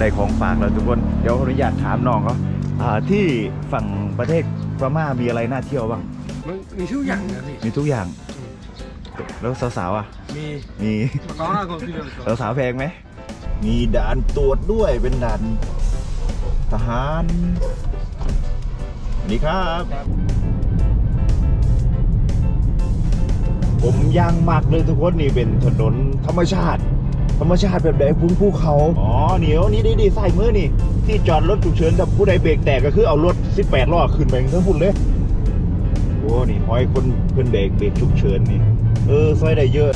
ได้ของฝากแล้วทุกคน เดี๋ยวขออนุญาตถามน้องเขาอ่าที่ฝั่งประเทศพม่ามีอะไรน่าเที่ยวบ้าง มันมีทุกอย่างนะพี่ มีทุกอย่าง แล้วสาวๆอะ มีมีมาก้อนก่อนพี่เดียวสาวๆแพงไหม มีด่านตรวจด้วยเป็นด่านทหารสวัสดีครับ ผมย่างมากเลยทุกคนนี่เป็นถนนธรรมชาติ ธรรมชาติแบบไหนพุ่งภูเขา อ๋อเหนียวนี่ดีดีใส่มือนี่ ที่จอดรถฉุกเฉินถ้าผู้ใดเบรกแตกก็คือเอารถ 18ล้อขึ้นไปทั้งพุ่นเลยโอ้นี่ห้อยคนเพื่อนเบรกเบรกฉุกเฉินนี่ เออซอยได้เยอะ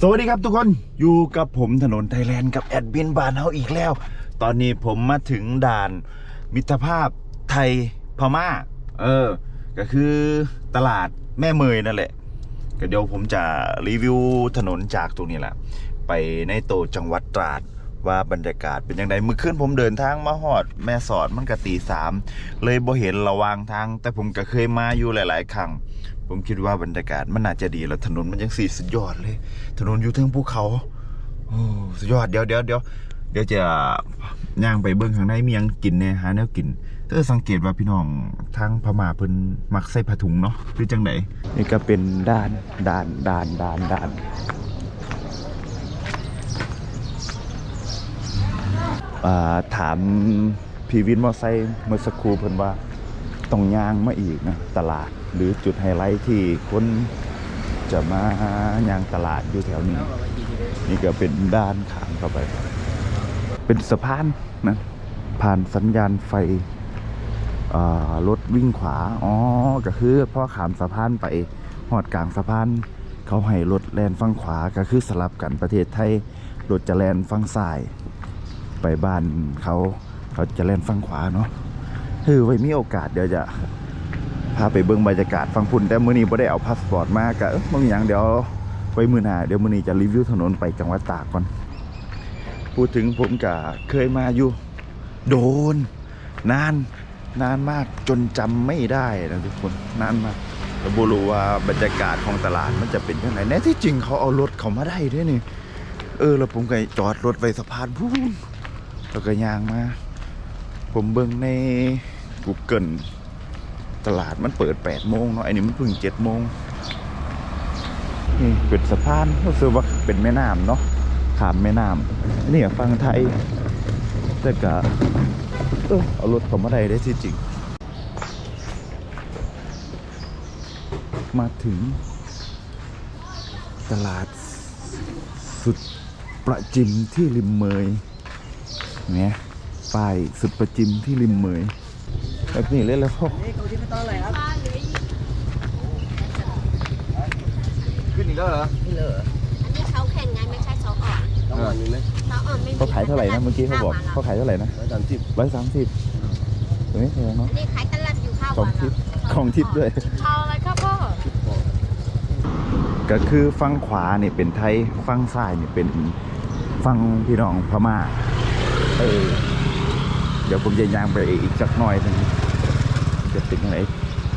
สวัสดีครับทุกคนอยู่กับผมถนนไทยแลนด์กับแอดบินบานเฮาอีกแล้ว ตอนนี้ผมมาถึงด่านมิตรภาพไทยพม่า เออ ก็คือตลาดแม่เมยนั่นแหละ ก็เดี๋ยวผมจะรีวิวถนนจากตรงนี้แหละ ไปในโตวจังหวัดตราดว่าบรรยากาศเป็นยังไงเมื่อคืนผมเดินทางมาหอด แม่สอดมันก็ตีสามเลยบ่เห็นระวางทาง แต่ผมก็เคยมาอยู่หลาย ๆ ครั้ง ผมคิดว่าบรรยากาศมันน่าจะดีแล้วถนนมันยังสีสุดยอดเลย ถนนอยู่เทิงภูเขาโอ้สุดยอดเดี๋ยวเดี๋ยวเดี๋ยวเดี๋ยวจะย่างไปเบิ้งข้างในมียังกินเนี่ยหาแนวกิน เออสังเกตว่าพี่น้องทางพม่าเพิ่นมักใส่ผ้าถุงเนาะหรือจังไดนี่ก็เป็นด่านด่านด่านด่านด่านาถามพีวินมอไซค์เมื่อสักครู่เพิ่นว่าต้องย่างมาอีกนะตลาดหรือจุดไฮไลท์ที่คนจะมาย่างตลาดอยู่แถวนี้ นี่ก็เป็นด้านขางเข้าไป เป็นสะพานนะผ่านสัญญาณไฟ รถวิ่งขวา อ๋อ ก็คือพ่อขามสะพานไปหอดกลางสะพาน เขาให้รถแลนฝั่งขวา ก็คือสลับกันประเทศไทย รถจะแลนฝั่งซ้าย ไปบ้านเขา เขาจะแลนฝั่งขวาเนาะคือไว้มีโอกาสเดี๋ยวจะพาไปเบิ่งบรรยากาศฟังพุ่นแต่มื้อนี้บ่ได้เอาพาสปอร์ตมาก็เอ้อบางอย่างเดี๋ยวไว้มื้อหน้าเดี๋ยวมื้อนี้จะรีวิวถนนไปจังหวัดตากก่อน พูดถึงผมก็เคยมาอยู่ โดน นาน นานมากจนจำไม่ได้นะทุกคนนานมากแล้วบ่รู้ว่าบรรยากาศของตลาดมันจะเป็นยังไงแน่ที่จริงเขาเอารถเขามาได้ด้วยนี่เออแล้วผมก็จอดรถไว้สะพานพูนแล้วก็ยางมา ผมเบิ่งใน Google ตลาดมันเปิด8โมงเนาะไอ้นี่มันเพิ่ง7โมงนี่เป็นสะพานรู้สึกว่าเป็นแม่น้ำเนาะขามแม่น้ำนี่ฟังไทยแต่ก็ เออเอารถเขามาได้ได้ที่จริง มาถึง ตลาดสุดประจิมที่ริมเมยเนี่ยป้ายสุดประจิมที่ริมเมยแบบนี้เลยแล้วพ่อนี่เขาที่ไม่ต้องอะไรครับขึ้นอีกแล้วเหรอนี่เลยอันนี้เขาแข่งไงไม่ใช่ เขาอ่อนต้องวันนี้ไหมเขาอ่อนไม่มีเขาขายเท่าไหร่นะเมื่อกี้เขาบอกข้เขาวขายเท่าไหร่นะร้อยสามสิบร้อยสามสิบตัวนี้แพงเนาะอันนี้ขายตลาดอยู่ข้าวของทิพย์ของทิพย์ด้วยชออะไรครับพ่อก็คือฝั่งขวานี่เป็นไทยฝั่งซ้ายนี่เป็นฝั่งพี่น้องพม่าเออเดี๋ยวผมจะย่างไปอีกสักหน่อยหนึงจะเป็นยังไง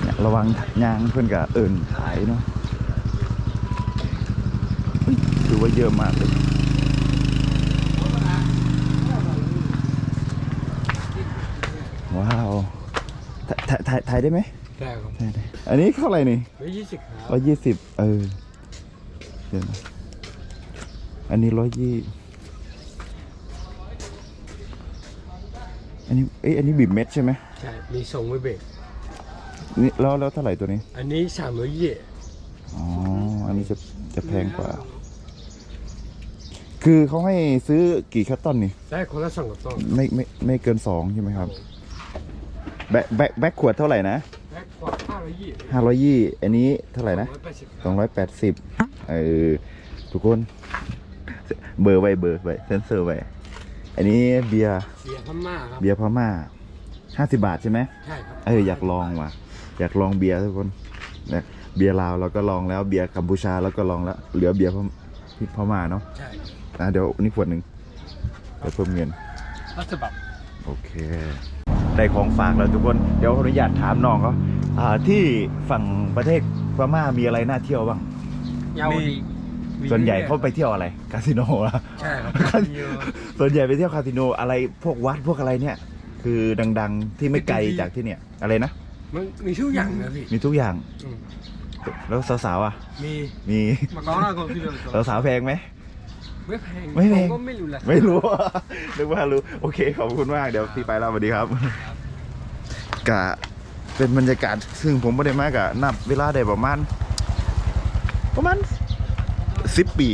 เนี่ยระวังย่างเพื่อนกับเอิญขายเนาะเฮ้ยถือว่าเยอะมากเลย ว้าว ถ่ายถ่ายถ่ายได้ไหมได้ครับถ่ายได้อันนี้เท่าไหร่นี่ร้อยยี่สิบครับร้อยยี่สิบเออเดี๋ยวนะอันนี้ร้อยยี่อันนี้เอ้ยอันนี้บีบเม็ดใช่ไหมใช่มีส่งไว้เบรกนี่แล้วแล้วเท่าไหร่ตัวนี้ อันนี้สามร้อยยี่อ๋ออันนี้จะจะแพงกว่า คือเขาให้ซื้อกี่คัตตอนนี่ได้คนละสองกระต้องไม่ไม่ไม่เกินสองใช่ไหมครับ แบกแบกแบกขวดเท่าไหร่นะแพ็คกว่าห้าร้อยยี่ห้าร้อยยี่อันนี้เท่าไหร่นะร้อยแปดสิบสองร้อยแปดสิบเออทุกคน เบอร์ไว้เบอร์ไว้เซนเซอร์ไว้อันนี้เบียร์เบียร์พม่าครับ เบียร์พม่าห้าสิบาทใช่ไหมใช่ครับเอออยากลองว่ะ อยากลองเบียร์ทุกคนเนี่ยเบียร์ลาวเราก็ลองแล้ว เบียร์กัมพูชาเราก็ลองแล้ว เหลือเบียร์พมที่พม่าเนาะใช่อะเดี๋ยวนี่ขวดหนึ่งเดี๋ยวเพิ่มเงินรัฐบัตรโอเค ได้ของฝากแล้วทุกคนเดี๋ยวขออนุญาตถามน้องเขาอ่าที่ฝั่งประเทศพม่ามีอะไรน่าเที่ยวบ้าง ยาวดีมส่วนใหญ่เขาไปเที่ยวอะไรคาสิโนอะใช่ครับครับส่วนใหญ่ไปเที่ยวคาสิโนอะไรพวกวัดพวกอะไรเนี่ย คือดังๆที่ไม่ไกลจากที่เนี่ยอะไรนะมันมีทุกอย่างนะพี่มีทุกอย่าง อืมแล้วสาวๆอะมีมี มาก้องหน้าก่อนพี่เดินสาวๆแพงไหม ไม่แพงไม่แพงผก็ไม่รู้แหละไม่รู้ นึกว่ารู้ โอเค ขอบคุณมาก เดี๋ยวพี่ไปแล้วสวัสดีครับ กะเป็นบรรยากาศ ซึ่งผมไม่ได้มากะนับเวลาได้ประมาณ ประมาณสิบปี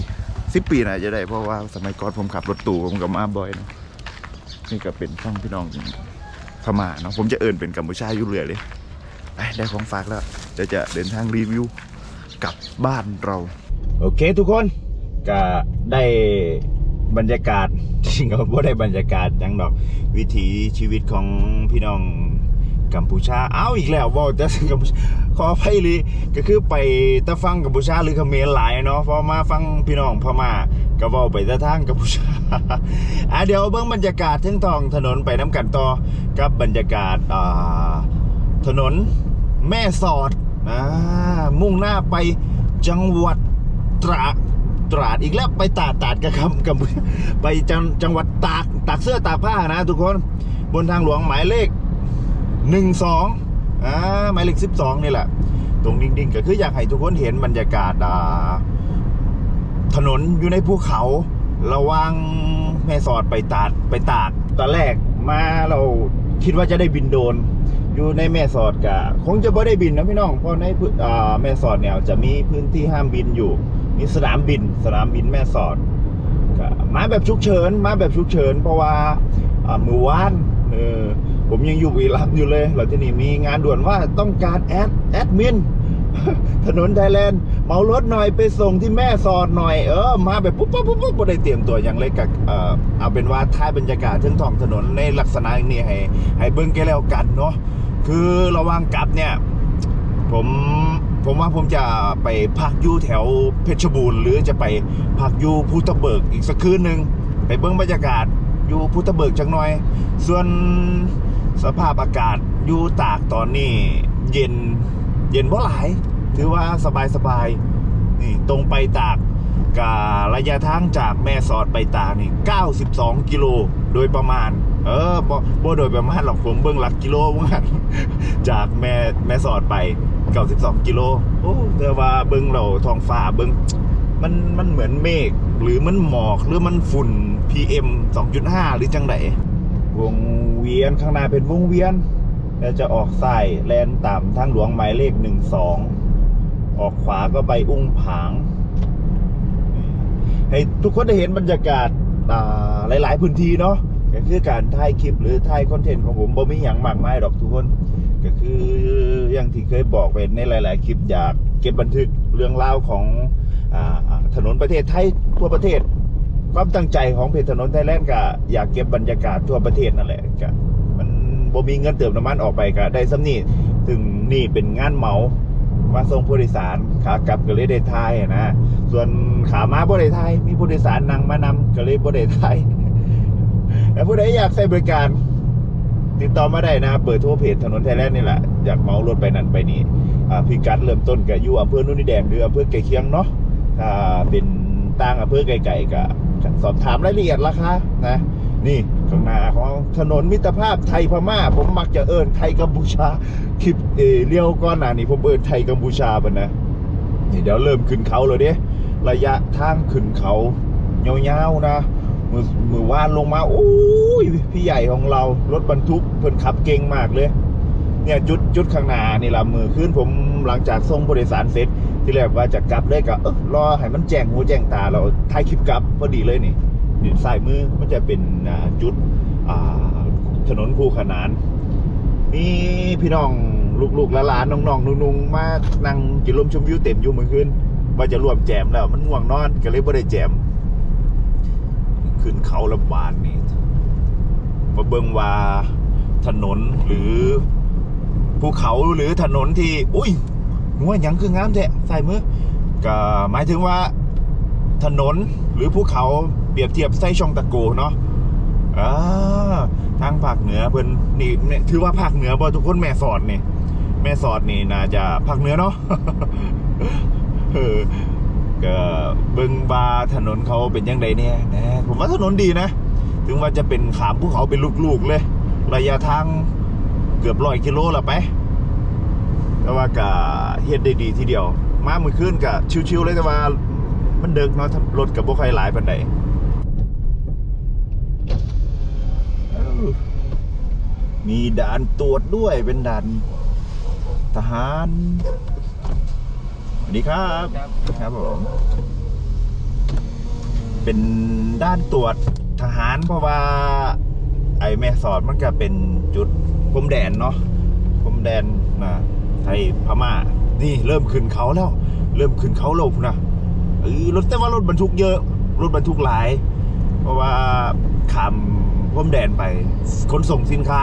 สิบปีน่ะจะได้ เพราะว่าสมัยก่อนผมขับรถตู้ผมกับมาบ่อยเนาะนี่ก็เป็นช่องพี่น้องพม่าเนาะ ผมจะเอินเป็นกัมพูชาอยู่เรื่อยเลยไปได้ของฝากแล้วเดี๋ยวจะเดินทางรีวิวกลับบ้านเรา โอเคทุกคน ก็ได้บรรยากาศจริงก็บ่ได้บรรยากาศยังดอกวิถีชีวิตของพี่น้องกัมพูชาเอ้าอีกแล้วว่าแต่กัมพูชาขออภัยเลยก็คือไปตะฟังกัมพูชาหรือเขมรหลายเนาะพอมาฟังพี่น้องพม่าก็ว้าไปตะทางกัมพูชาอะเดี๋ยวเบิ่งบรรยากาศทั้งทองถนนไปน้ำกันต่อกับบรรยากาศอ่าถนนแม่สอดอ่ามุ่งหน้าไปจังหวัดตราด ตราดอีกแล้วไปตาดตาดกับคำกับไปจังจังหวัดตากตากเสื้อตากผ้านะทุกคนบนทางหลวงหมายเลขหนึ่งสองอ่าหมายเลขสิบสองนี่แหละ ตรงดิ่งๆ ก็คืออยากให้ทุกคนเห็นบรรยากาศอ่าถนนอยู่ในภูเขาระว่างแม่สอดไปตาดไปตากตอนแรกมาเราคิดว่าจะได้บินโดน อยู่ในแม่สอดกะคงจะไม่ได้บินนะพี่น้อง เพราะในพื้นอ่าแม่สอดเนี่ยจะมีพื้นที่ห้ามบินอยู่ มีสนามบิน สนามบินแม่สอดก็มาแบบฉุกเฉินมาแบบฉุกเฉินเพราะว่ามือวานเออผมยังอยู่บุรีรัมอยู่เลยแล้วที่นี่มีงานด่วนว่าต้องการแอดแอดมินถนนไทยแลนด์เมารถหน่อยไปส่งที่แม่สอดหน่อยเออมาแบบปุ๊บปุ๊บปุ๊บปุ๊บบ่ได้เตรียมตัวอย่างเล็กกับเออเอาเป็นว่าท้ายบรรยากาศทึงท้องถนนในลักษณะนี้ให้ให้เบิ่งแกแล้วกันเนาะคือระว่างกลับเนี่ย ผม ผมว่าผมจะไปพักอยู่แถวเพชรบูรณ์หรือจะไปพักอยู่พุทธเบิกอีกสักคืนหนึ่งไปเบิ่งบรรยากาศอยู่พุทธเบิกจังหน่อย ส่วนสภาพอากาศอยู่ตากตอนนี้ เย็นเย็นเพราะหลาย ถือว่าสบายสบายๆนี่ตรงไปตากกับระยะทางจากแม่สอดไปตากนี่ 92 กิโลโดยประมาณ เออบ่โดยประมาณหรอกผมเบิ่งหลักกิโลว่างั้นจากแม่แม่สอดไป 92กิโลโอ้แต่ว่าเบิ่งเราท้องฟ้าเบิ่งมันมันเหมือนเมฆหรือมันหมอกหรือมันฝุ่น PM 2.5 หรือจังไดวงเวียนข้างหน้าเป็นวงเวียน แล้วจะออกซ้ายแลนตามทางหลวงหมายเลข 12 ออกขวาก็ไปอุ้งผาง ให้ทุกคนได้เห็นบรรยากาศหลาย ๆ พื้นที่เนาะก็คือการถ่ายคลิปหรือถ่ายคอนเทนต์ของผมบ่มีอย่างมากมายหรอกทุกคน ก็คืออย่างที่เคยบอกไปในหลาย ๆ คลิปอยากเก็บบันทึกเรื่องราวของอถนนประเทศไทยทั่วประเทศ ความตั้งใจของเพจถนนไทยแลนด์ก็อยากเก็บบรรยากาศทั่วประเทศนั่นแหละก็มันบ่มีเงินเติมน้ำมันออกไปก็ได้ซ้ำนี่ถึงนี่เป็นงานเหมามาส่งผู้โดยสารขากลับก็เลยได้ทายนะ ส่วนขามาบ่ได้ทายมีผู้โดยสารนั่งมานำก็เลยบ่ได้ทายแต่ผู้ใดอยากใช้บริการ ติดต่อมาได้นะเปิดทั่วเพจถนนไทยแลนด์นี่แหละอยากเมารถไปนั่นไปนี่อ่าพิกัดเริ่มต้นกับอยู่อำเภอนุ่นดิแดงหรืออำเภอไก่เคียงเนาะถ้าเป็นต่างอำเภอไก่ๆก็สอบถามรายละเอียดราคานะนี่ข้างหน้าของถนนมิตรภาพไทยพม่า ผมมักจะเอิ้นไทยกัมพูชาคลิปเอเลี้ยวก้อนหนานี่ผมเอิ้นไทยกัมพูชาบันนะนี่เดี๋ยวเริ่มขึ้นเขาเลยเด้ระยะทางขึ้นเขายาวๆนะ มือมือว่านลงมาโอ้ยพี่ใหญ่ของเรารถบรรทุกเพิ่นขับเก่งมากเลย เนี่ยจุดจุดข้างหน้านี่ละมือขึ้นผมหลังจากส่งผู้โดยสารเสร็จ ที่แรกว่าจะกลับเลยก็เออรอให้มันแจ้งหูแจ้งตาเราถ่ายคลิปกลับพอดีเลยนี่นี่ซ้ายมือมันจะเป็นจุดถนนคู่ขนานมีพี่น้องลูกๆหลานๆน้องๆนุ่งๆมานั่งกินลมชมวิวเต็มอยู่เมื่อคืนว่าจะร่วมแจมแล้วมันง่วงนอนก็เลยไม่ได้แจม ขึ้นเขาลำบานนี่มาเบิงว่าถนนหรือภูเขาหรือถนนที่ อุ้ยหัวยังคืองามแท้ใส่มือก็หมายถึงว่าถนนหรือภูเขาเปรียบเทียบไส้ช่องตะโกเนาะอ่าทางภาคเหนือเพิ่นนี่ถือว่าภาคเหนือบ่ทุกคนแม่สอดนี่ แม่สอดนี่น่าจะภาคเหนือเนาะเออ ก็เบิงบาถนนเขาเป็นยังไงเนี่ยนะผมว่าถนนดีนะ ถึงว่าจะเป็นขามภูเขาเป็นลูกๆเลย ระยะทางเกือบร้อยกิโลละไป แต่ว่าก็เฮ็ดได้ดีทีเดียว มามือขึ้นก็ชิวๆเลยแต่ว่ามันเดึกเนาะรถกับบ่ค่อยหลายปานใดเอ้ามีด่านตรวจด้วยเป็นด่านทหาร วัสดีครับ ครับผม เป็นด้านตรวจทหารเพราะว่า ไอ้แม่สอดมันก็เป็นจุดพรมแดนเนาะพรมแดนนะไทยพม่า นี่เริ่มขึ้นเขาแล้ว เริ่มขึ้นเขาแล้วพุ่นนะเออรถแต่ว่ารถบรรทุกเยอะ รถบรรทุกหลาย เพราะว่าขามพรมแดนไปขนส่งสินค้า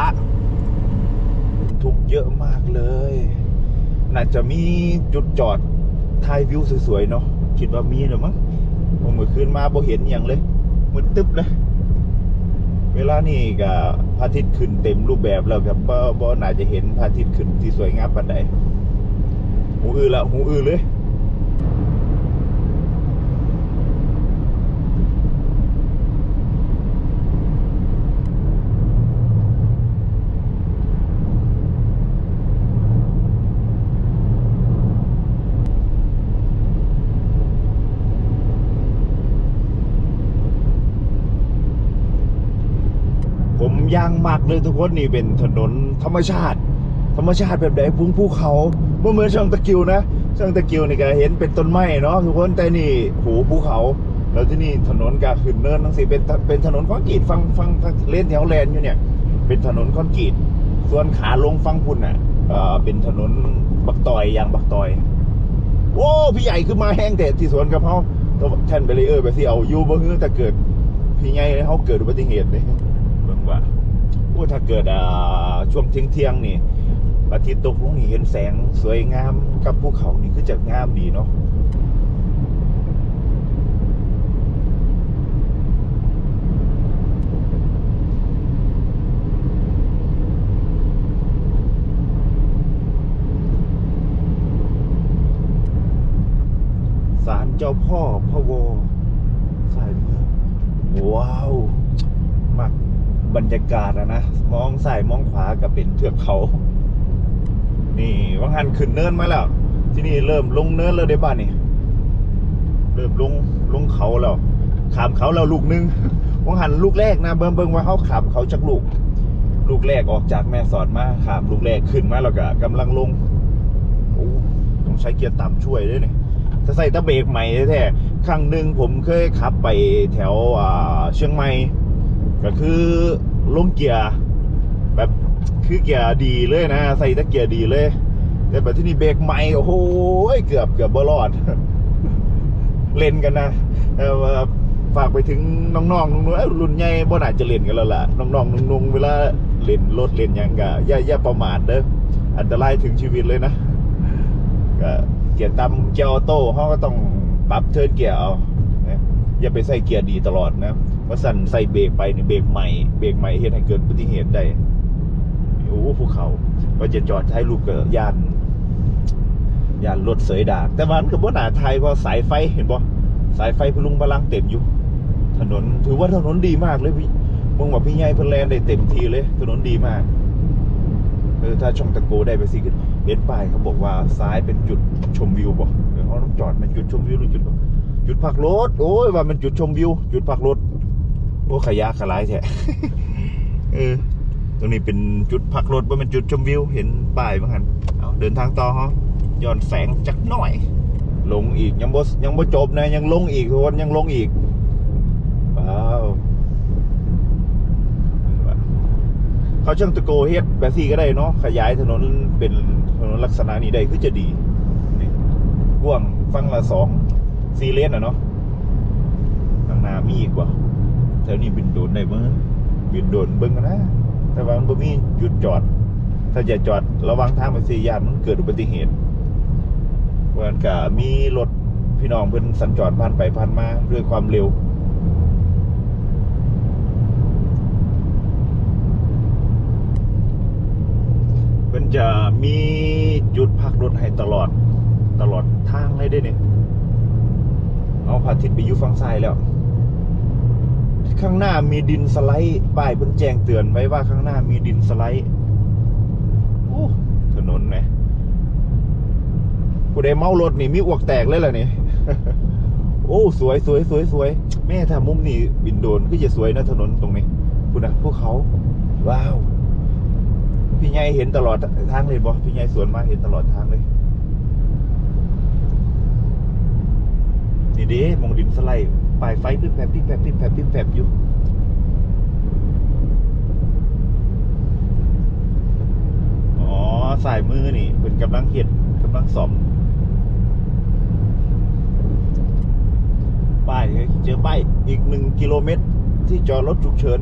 บรรทุกเยอะมากเลยน่าจะมีจุดจอด ถ่ายวิวสวยๆเนาะคิดว่ามีหรือมั้งผมเมื่อคืนมาบ่เห็นอย่างเลยมืดตึ๊บเลยเวลานี่ก็พระอาทิตย์ขึ้นเต็มรูปแบบแล้วครับบ่บ่น่าจะเห็นพระอาทิตย์ขึ้นที่สวยงามปานใดหูอื้อละหูอื้อเลย ย่างมากเลยทุกคนนี่เป็นถนนธรรมชาติ ธรรมชาติแบบไหนพุ่งภูเขาเมื่อเหมือนช่องตะกิวนะช่องตะกิวนี่ก็เห็นเป็นต้นไม้เนาะทุกคนแต่นี่โหภูเขาแล้วที่นี่ถนนก็ขึ้นเนินทั้งสี่เป็นเป็นถนนคอนกรีตฟังฟังเล่นแถวแลนอยู่เนี่ย เป็นถนนคอนกรีตส่วนขาลงฟังพุ่นอะเออเป็นถนนบักตอยยางบักตอยโอ้พี่ใหญ่คือมาแห้งแต่ที่สวนกับเขาตัวแทนเบรเออร์ไปสิเอาอยู่บ่ฮือแต่เกิดพี่ใหญ่เขาเกิดอุบัติเหตุเลย โอ้ถ้าเกิดช่วงเที่ยงเที่ยงๆนี่อาทิตย์ตกลงนี่เห็นแสงสวยงามกับภูเขานี่คือจะงามดีเนาะศาลเจ้าพ่อพะโวสายมือว้าวมัก บรรยากาศอะนะมองซ้ายมองขวาก็เป็นเทือกเขา นี่ว่างหันขึ้นเนินมาแล้ว ที่นี่เริ่มลงเนินแล้วได้บ้านนี่เริ่มลงลงเขาแล้วขามเขาแล้วลูกหนึงว่างหันลูกแรกนะเบิ่งเบิ่งว่าเขาขามเขาจากลูก ลูกแรกออกจากแม่สอดมาขามลูกแรกขึ้นมาแล้วก็กำลังลงโอ้ต้องใช้เกียร์ต่ำช่วยด้วยเนี่ยถ้าใส่ตะเบรกใหม่แท้ๆครั้งหนึ่งผมเคยขับไปแถวเชียงใหม่ ก็คือลงเกียร์แบบคือเกียร์ดีเลยนะ ใส่ตะเกียร์ดีเลย แต่แบบที่นี่เบรกใหม่โอ้โหเกือบเกือบบ่รอด เล่นกันนะเอ่อฝากไปถึงน้องๆนุ่งๆเอ้ยรุ่นใหญ่บ่น่าจะเล่นกันแล้วล่ะน้องๆนุ่งๆเวลาเล่นรถเล่นยังก็อย่าอย่าประมาทเด้ออันตรายถึงชีวิตเลยนะก็เกียร์ต่ำเกียร์ออโต้เขาก็ต้องปรับเทิร์นเกียร์เอา อย่าไปใส่เกียร์ดีตลอดนะเพราสั่นใส่เบรกไปเนี่ยเบรกใหม่เบรกใหม่เหตุให้เกิดอุบัติเหตุได้โอ้ภูเขาก็จะจอดให้ลูกเกิดยานยานรถเสยดาก แต่วันก็บ่หนาไทยเพราะสายไฟเห็นบ่สายไฟพลุงพลังเต็มอยู่ ถนนถือว่าถนนดีมากเลยพี่มึงว่าพี่ใหญ่เพิ่นแลนได้เต็มทีเลย ถนนดีมากเออถ้าช่องตะโกได้ไปสิขึ้นเห็นป้ายเขาบอกว่าซ้ายเป็นจุดชมวิวบ่เออเขาต้องจอดเป็นจุดชมวิวหรือจุด จุดพักรถ โอ้ยว่ามันจุดชมวิว จุดพักรถโอ้ขยะขลายแท้เออตรงนี้เป็นจุดพักรถว่าเป็นจุดชมวิว เห็นป้ายมั้งหันเอาเดินทางต่อฮะย้อนแสงจักหน่อย ลงอีกยังบ่ยังบ่จบนะยังลงอีกทุกคนยังลงอีกว้าวเขาช่างตะโกเฮ็ดแบบซี่ก็ได้เนาะขยายถนนเป็นถนนลักษณะนี้ได้คือจะดีนี่กว้างฟังละสอง สี่เลนอะเนาะข้างหน้ามีอีกว่าแถวนี้บินโดนได้มั้งบินโดนเบิ่งกันนะแต่ว่ามันบ่มีจุดจอด ถ้าจะจอดระวังทางไปสี่ย่านมันเกิดอุบัติเหตุเพราะฉะนั้นก็มีรถพี่น้องเพิ่นสัญจรผ่านไปผ่านมาด้วยความเร็วเพิ่นจะมีจุดพักรถให้ตลอดตลอดทางเลยเด้เนี่ย เอาพระอาทิตย์ไปอยู่ฝั่งซ้ายแล้ว ข้างหน้ามีดินสไลด์ป้ายบนแจ้งเตือนไว้ว่าข้างหน้ามีดินสไลด์โอ้ถนนไหนผู้ใดเมารถนี่มีอวกแตกเลยเหรอนี่โอ้สวยสวยสวยสวยแม่ถ้ามุมนี่บินโดนก็จะสวยนะถนนตรงนี้คุณนะพวกเขา ว้าว พี่ใหญ่เห็นตลอดทางเลยบอพี่ใหญ่สวนมาเห็นตลอดทางเลย นี่เด้มองดินสไลด์ปลายไฟปิ๊บแผบปิ๊บแผบปิ๊บแผบปิ๊บแผบอยู่อ๋อสายมือนี่เป็นกำลังเห็ดกำลังสอมป้ายเจอป้ายอีกหนึ่งกิโลเมตร ที่จอดรถฉุกเฉิน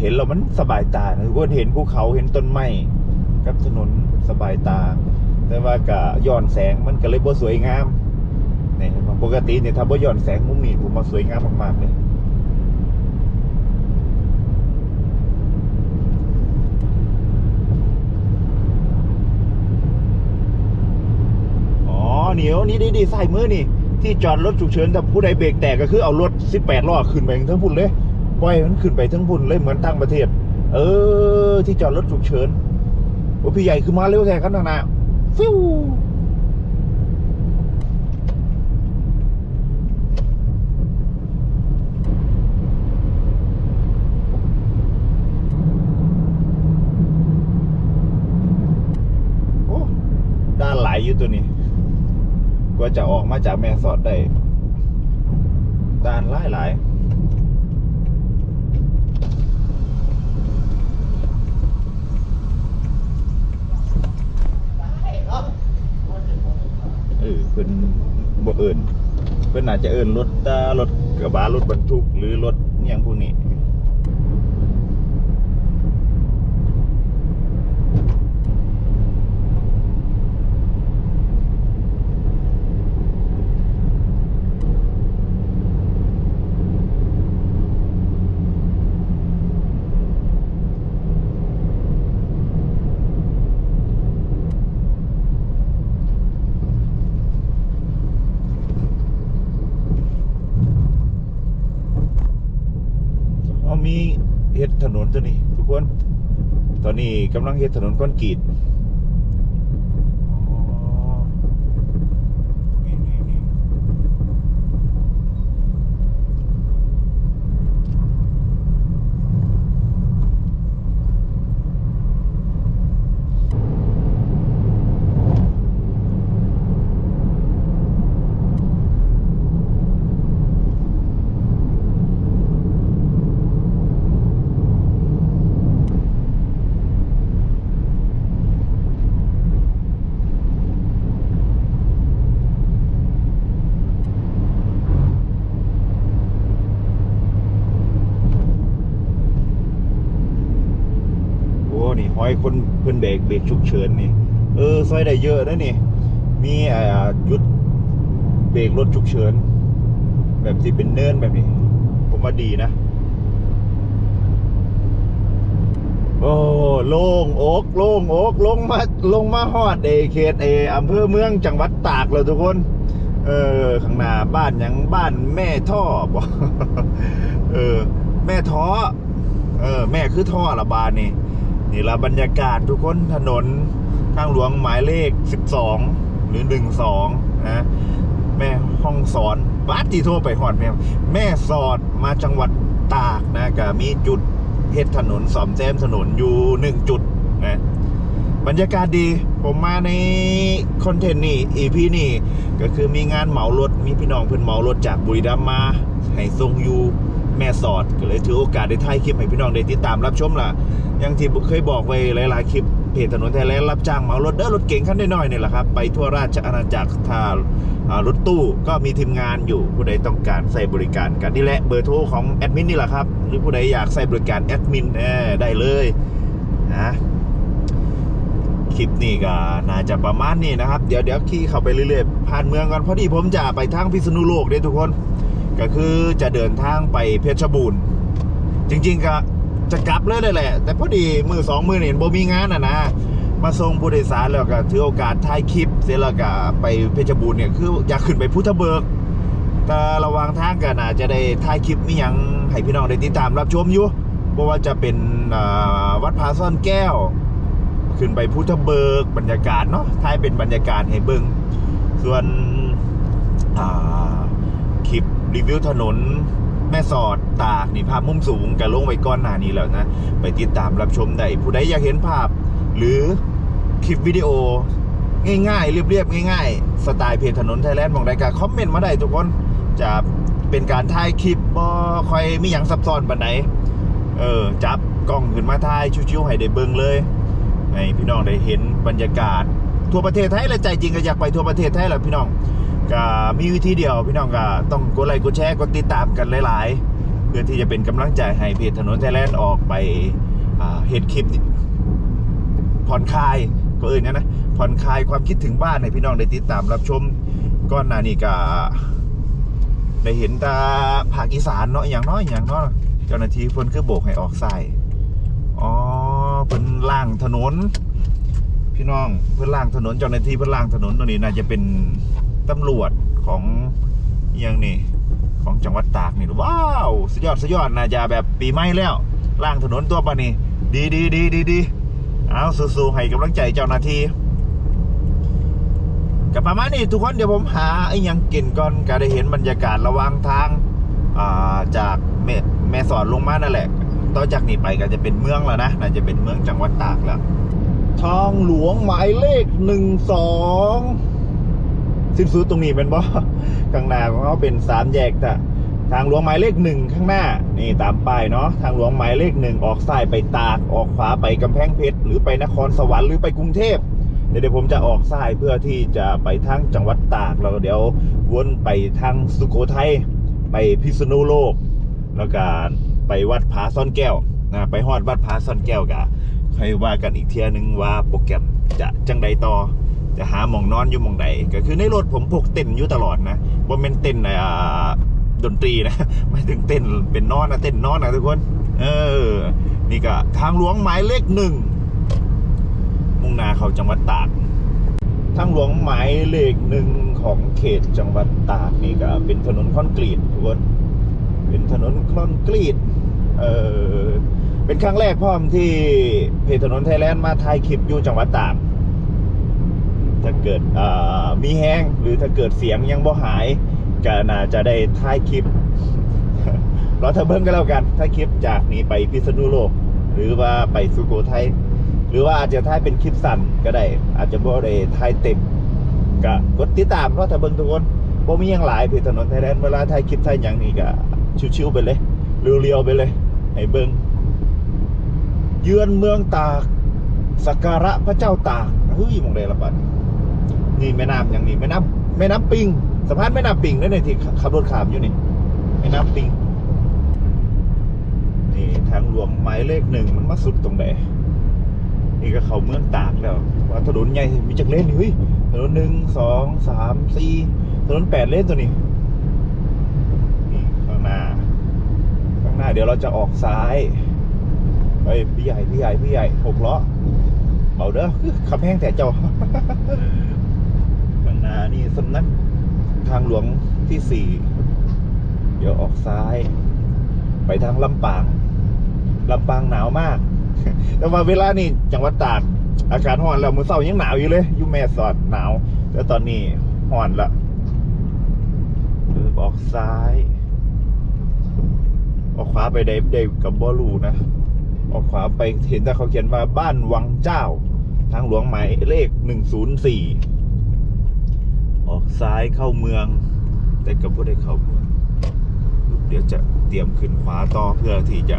เห็นแล้วมันสบายตานะทุกคนเห็นภูเขาเห็นต้นไม้ กับถนนสบายตา แต่ว่ากะย้อนแสงมันก็เลยบ่สวยงามนี่ปกติเนี่ยถ้าบ่ย้อนแสงมุมนี้ผมมาสวยงามมากๆเลยอ๋อเหนียวนี่ดีดีใส่มือนี่ ที่จอดรถฉุกเฉินถ้าผู้ใดเบรกแตกก็คือเอารถ 18ล้อขึ้นไปทั้งพุ่นเลยปล่อยมันขึ้นไปทั้งพุ่นเลยเหมือนต่างประเทศ เออ ที่จอดรถฉุกเฉิน โอ้พี่ใหญ่คือมาเร็วแท้กันนะนะฟิวโอ้ด้านหลายอยู่ตัวนี้กว่าจะออกมาจากแม่สอดได้ด้านหลายหลาย ออเพิ่นบ่เอิญเพิ่นอาจจะเอิญรถตารถกระบะรถบรรทุกหรือรถอหย่างพวกนี้ เอามีเฮ็ดถ นนตัวนี้ ทุกคน ตอนนี้กำลังเฮ็ดถนนคอนกรีต คนเพิ่นเบรกเบรกฉุกเฉินนี่ เออซอยได้เยอะนะนี่ มีอ่าจุดเบรกรถฉุกเฉิน แบบที่เป็นเนินแบบนี้ ผมว่าดีนะ โอ้โล่งอกโล่งอกลงมาลงมาฮอดเอเขตเออำเภอเมืองจังหวัดตากเลยทุกคนเออข้างหน้าบ้านยังบ้านแม่ท่อบ่เออ แม่ท้อเออ แม่คือท่อละบานนี่ นี่ละบรรยากาศทุกคนถนนทางหลวงหมายเลข 12 หรือ 12นะแม่ห้องสอนบ้านที่โทรไปหอดแม่แม่สอดมาจังหวัดตากนะก็มีจุดเฮ็ดถนนสอมแซมถนนอยู่หนึ่งจุดนะบรรยากาศดี ผมมาในคอนเทนต์นี่อีพีนี่ ก็คือมีงานเหมารถ มีพี่น้องเพิ่อนเหมารถจากบุรีรัมย์มาให้ทรงอยู่ แม่สอดก็เลยถือโอกาสได้ถ่ายคลิปให้พี่น้องได้ติดตามรับชมล่ะอย่างที่เคยบอกไว้หลาย ๆ คลิปเพจถนนไทยแลนด์รับจ้างเหมารถเด้อรถเก๋งคันน้อยๆเนี่ยแหละครับไปทั่วราชอาณาจักรถ้าอ่ารถตู้ก็มีทีมงานอยู่ผู้ใดต้องการใส่บริการกันนี่แหละเบอร์โทรของแอดมินนี่แหละครับหรือผู้ใดอยากใส่บริการแอดมินได้เลยนะคลิปนี้ก็น่าจะประมาณนี้นะครับ เดี๋ยวเดี๋ยวขี่เข้าไปเรื่อยๆ ผ่านเมืองก่อนพอดีผมจะไปทางพิษณุโลกเด้ทุกคน ก็คือจะเดินทางไปเพชรบูรณ์ จริง ๆ ก็จะกลับเลยเลยแหละ แต่พอดีมือสองมือเนี่ยบ่มีงานอะนะ มาส่งผู้โดยสารแล้วก็ถือโอกาสถ่ายคลิป เสร็จแล้วก็ไปเพชรบูรณ์เนี่ยคืออยากขึ้นไปพุทธเบิกแต่ระว่างทางกันอาจจะได้ถ่ายคลิปมียังให้พี่น้องได้ติดตามรับชมอยู่เพราะว่าจะเป็นวัดผาซ่อนแก้ว ขึ้นไปพุทธเบิกบรรยากาศเนาะถ่ายเป็นบรรยากาศให้เบิ่งส่วนคลิป รีวิวถนนแม่สอดตากนี่ภาพมุมสูงกับลงไว้ก้อนหน้านี้แล้วนะ ไปติดตามรับชมได้ผู้ใดอยากเห็นภาพ หรือคลิปวิดีโอ ง่ายๆ เรียบๆ ง่ายๆ สไตล์เพจถนนไทยแลนด์มองได้ก็คอมเมนต์มาได้ทุกคนจะเป็นการถ่ายคลิปบ่คอยมีหยังซับซ้อนปานใดเออจับกล้องขึ้นมาถ่ายชิวๆให้ได้เบิ่งเลยให้พี่น้องได้เห็นบรรยากาศ ทั่วประเทศไทยและใจจริงก็อยากไปทั่วประเทศไทยแหละพี่น้อง ก็มีวิธีเดียวพี่น้องก็ต้องกดไลค์กดแชร์กดติดตามกันหลาย ๆ เพื่อที่จะเป็นกำลังใจให้เพจถนนไทยแลนด์ออกไปเห็นคลิปผ่อนคลายก็เอ่ยนะนะผ่อนคลายความคิดถึงบ้านให้พี่น้องได้ติดตามรับชมก้อนนานี้ก็ได้เห็นตาภาคอีสานเนาะอย่างน้อยอย่างเนาะเจ้าหน้าที่เพิ่นคือโบกให้ออกซ้ายอ๋อเพิ่นล่างถนน พี่น้องเพิ่นล่างถนนเจ้าหน้าที่เพิ่นล่างถนนตัวนี้น่าจะเป็น ตำรวจของอยังนี่ ของจังหวัดตากนี่ว้าวสุดยอดสุดยอดน่าจะแบบปีใหม่แล้วล่างถนนตัวปนี่ดีดีดีดีดีเอาสู้ๆให้กำลังใจเจ้าหน้าที่กับประมาณนี้ทุกคนเดี๋ยวผมหาไอ้ยังกินก่อนก็ได้เห็นบรรยากาศระหว่างทางาจากแม่แม่สอดลงมานั่นแหละต่อจากนี้ไปก็จะเป็นเมืองแล้วนะน่าจะเป็นเมืองจังหวัดตากแล้วทางหลวงหมายเลขหนึ่งสอง สิ้นสุดตรงนี้เป็นบ่ข้างหน้าของเขาเป็นสามแยกแต่ทางหลวงหมายเลขหนึ่งข้างหน้านี่ตามป้ายเนาะทางหลวงหมายเลขหนึ่งออกซ้ายไปตากออกขวาไปกำแพงเพชรหรือไปนครสวรรค์หรือไปกรุงเทพเดี๋ยวผมจะออกซ้ายเพื่อที่จะไปทางจังหวัดตากแล้วเดี๋ยววนไปทางสุโขทัยไปพิษณุโลก แล้วก็ไปวัดผาซ่อนแก้วนะไปฮอดวัดผาซ่อนแก้วกะค่อยว่ากันอีกเทียนึงว่าโปรแกรมจะจังใดต่อ จะหาหมองนอนอยู่หมองใดก็คือในรถผมพกเต้นอยู่ตลอดนะบ่แม่นเต้นอ่าดนตรีนะหมายถึงเต้นเป็นนอนนะเต้นนอนนะทุกคน เออ นี่ก็ทางหลวงหมายเลขหนึ่งมุ่งนาเขาจังหวัดตากทางหลวงหมายเลขหนึ่งของเขตจังหวัดตากนี่ก็เป็นถนนคอนกรีตทุกคนเป็นถนนคอนกรีตเออเป็นครั้งแรกพ่อมที่เพจถนนไทยแลนด์มาถ่ายคลิปอยู่จังหวัดตาก ถ้าเกิดมีแห้งหรือถ้าเกิดเสียงยังบ่หายก็น่าจะได้ถ่ายคลิปรอเธอเบิ่งกันแล้วกันถ้าคลิปจากนี้ไปพิษณุโลก หรือว่าไปสุโขทัยหรือว่าอาจจะถ่ายเป็นคลิปสั้นก็ได้ อาจจะบ่ได้ถ่ายเต็มก็กดติดตามเพราะถ้าเบิ่งทุกคนบ่มียังหลายเพจถนนไทยแลนด์เวลาถ่ายคลิปถ่ายหยังนี่ก็ชิวๆไปเลยเรียวๆไปเลยให้เบิ่งเยือนเมืองตากสักการะพระเจ้าตากเฮ้ยมองใดละบัด นี่แม่น้ำอย่างนี้แม่น้ำแม่น้ำปิงสะพานแม่น้ำปิงนั่นเองที่ขับรถขามอยู่นี่แม่น้ำปิงนี่ทางหลวงหมายเลขหนึ่งมันมาสุดตรงไหนนี่ก็เขาเมืองตากแล้วว่าถนนใหญ่มีจักรเลนนี่เฮ้ยถนนหนึ่งสองสามสี่ถนนแปดเลนตัวนี้นี่ข้างหน้า ข้างหน้าเดี๋ยวเราจะออกซ้ายเฮ้ยพี่ใหญ่พี่ใหญ่พี่ใหญ่หกล้อเบาเด้อขับแห้งแต่เจ้า หน้านี่สำนักทางหลวงที่สี่เดี๋ยวออกซ้าย ไปทางลำปางลำปางหนาวมาก แต่ว่าเวลานี่จังหวัดตากอากาศร้อนแล้วมือเศร้ายังหนาวอยู่เลยอยูแม่สอดหนาวแต่ตอนนี้ร้อนละออออกซ้าย ออกขวาไปได้ได้กับบอลูนะ ออกขวาไปเห็นแต่เขาเขียนว่าบ้านวังเจ้า ทางหลวงหมายเลขหนึ่งศูนย์สี่ ออกซ้ายเข้าเมือง แต่ก็ไม่ได้เข้าเมือง เดี๋ยวจะเตรียมขึ้นขวาต่อเพื่อที่จะ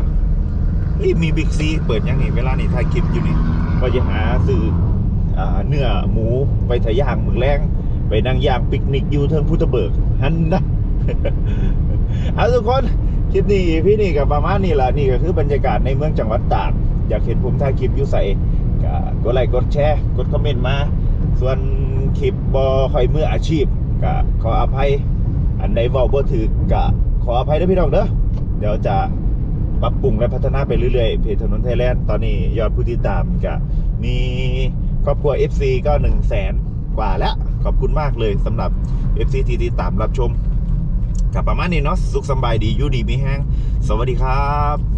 เฮ้ยมีบิ๊กซีเปิดยังนี่เวลานี่ถ่ายคลิปอยู่นี่ก็จะหาซื้ออเนื้อหมูไปถ่ายย่างมือแรงไปนั่งย่างปิกนิกอยู่เทิงพุทธเบิกฮันนะเอาทุกคนคลิปนี้พี่นี่กับประมาณนี้แหละนี่ก็คือบรรยากาศในเมืองจังหวัดตากอยากเห็นผมถ่ายคลิปอยู่ใส่ก็กดไลค์กดแชร์ กดคอมเมนต์มา ส่วนคลิปบอคอยมืออาชีพก็ขออภัย อันใดเว้าบ่ถือก็ขออภัยด้วยพี่น้องเด้อเดี๋ยวจะปรับปรุงและพัฒนาไปเรื่อยๆเพจถนนไทยแลนด์ตอนนี้ยอดผู้ติดตามก็มีครอบครัว FC ก็1 0 0 0 0แสนกว่าแล้ว ขอบคุณมากเลยสำหรับ FC ที่ติดตามรับชมกับประมาณนี้เนาะสุขสบายดีอยู่ดีมีแห้งสวัสดีครับ